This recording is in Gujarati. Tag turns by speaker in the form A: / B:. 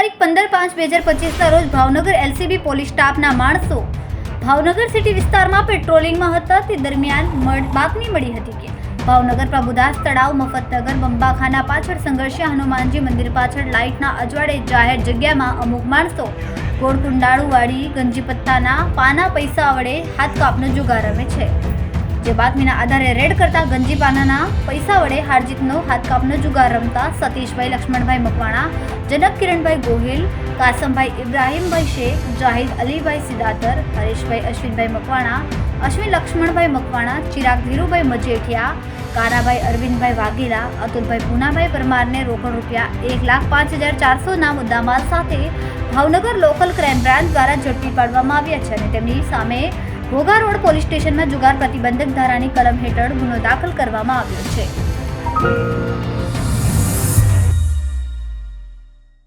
A: તારીખ પંદર પાંચ બે હજાર પચીસના રોજ ભાવનગર એલસીબી પોલીસ સ્ટાફના માણસો ભાવનગર સિટી વિસ્તારમાં પેટ્રોલિંગમાં હતા. તે દરમિયાન બાતમી મળી હતી કે ભાવનગર પ્રભુદાસ તળાવ, મફતનગર, બંબાખાના પાછળ સંઘર્ષિયા હનુમાનજી મંદિર પાછળ લાઇટના અજવાળે જાહેર જગ્યામાં અમુક માણસો ગોળ કુંડાળુવાળી ગંજીપત્તાના પાના પૈસા વડે હાથ કાપનો જુગાર રમે છે. જે બાતમીના આધારે રેડ કરતા ગંજી પાનાના પૈસા વડે હારજીતનો હાથકાપનો જુગાર રમતા સતીશભાઈ લક્ષ્મણભાઈ મકવાણા, જનક કિરણભાઈ ગોહિલ, કાસમભાઈ ઇબ્રાહીમભાઈ શેખ, જાહિદ અલીભાઈ સિદાતર હરેશભાઈ અશ્વિનભાઈ મકવાણા, અશ્વિન લક્ષ્મણભાઈ મકવાણા, ચિરાગ ધીરુભાઈ મજેઠિયા, કારાભાઈ અરવિંદભાઈ વાઘેલા, અતુલભાઈ પૂનાભાઈ પરમારને રોકડ રૂપિયા એક લાખ પાંચ હજાર ચારસોના મુદ્દામાલ સાથે ભાવનગર લોકલ ક્રાઇમ બ્રાન્ચ દ્વારા ઝડપી પાડવામાં આવ્યા છે અને તેમની સામે ઘોઘા રોડ પોલીસ સ્ટેશનમાં જુગાર પ્રતિબંધક ધારાની કલમ હેઠળ ગુનો દાખલ કરવામાં આવ્યો છે.